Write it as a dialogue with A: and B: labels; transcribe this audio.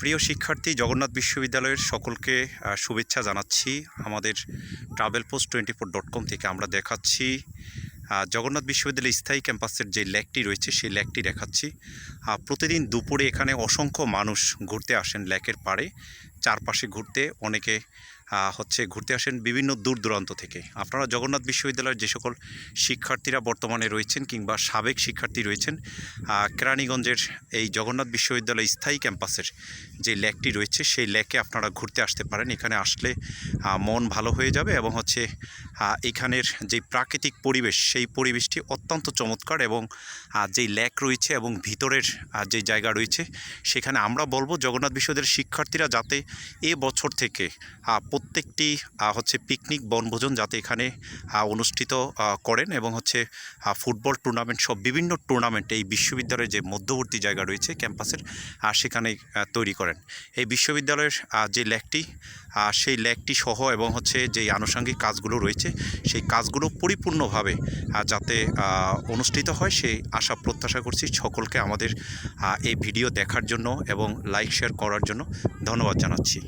A: প্রিয় শিক্ষার্থী, জগন্নাথ বিশ্ববিদ্যালয়ের সকলকে শুভেচ্ছা জানাচ্ছি। আমাদের travel post twenty four dot com থেকে আমরা দেখাচ্ছি জগন্নাথ বিশ্ববিদ্যালয়ের স্থায়ী ক্যাম্পাসের যে ল্যাকটি রয়েছে, সেই ল্যাকটি দেখাচ্ছি। প্রতিদিন দুপুরে এখানে অসংখ্য মানুষ ঘুরতে আসেন ল্যাকের পাড়ে। চারপাশে ঘুরতে অনেকে হচ্ছে ঘুরতে আসেন বিভিন্ন দূর দূরান্ত থেকে। আপনারা জগন্নাথ বিশ্ববিদ্যালয়ের যে সকল শিক্ষার্থীরা বর্তমানে রয়েছেন কিংবা সাবেক শিক্ষার্থী রয়েছেন কেরানীগঞ্জের এই জগন্নাথ বিশ্ববিদ্যালয় স্থায়ী ক্যাম্পাসের যে লেকটি রয়েছে, সেই লেকে আপনারা ঘুরতে আসতে পারেন। এখানে আসলে মন ভালো হয়ে যাবে এবং হচ্ছে এখানের যে প্রাকৃতিক পরিবেশ, সেই পরিবেশটি অত্যন্ত চমৎকার এবং যেই লেক রয়েছে এবং ভিতরের যে জায়গা রয়েছে, সেখানে আমরা বলব জগন্নাথ বিশ্ববিদ্যালয়ের শিক্ষার্থীরা যাতে এ বছর থেকে প্রত্যেকটি হচ্ছে পিকনিক বনভোজন যাতে এখানে অনুষ্ঠিত করেন এবং হচ্ছে ফুটবল টুর্নামেন্ট সব বিভিন্ন টুর্নামেন্ট এই বিশ্ববিদ্যালয়ের যে মধ্যবর্তী জায়গা রয়েছে ক্যাম্পাসের সেখানে তৈরি করেন। এই বিশ্ববিদ্যালয়ের যে ল্যাকটি সেই ল্যাকটি সহ এবং হচ্ছে যে আনুষঙ্গিক কাজগুলো রয়েছে, সেই কাজগুলো পরিপূর্ণভাবে যাতে অনুষ্ঠিত হয়, সেই আশা প্রত্যাশা করছি সকলকে আমাদের এই ভিডিও দেখার জন্য এবং লাইক, শেয়ার করার জন্য ধন্যবাদ জানাচ্ছি।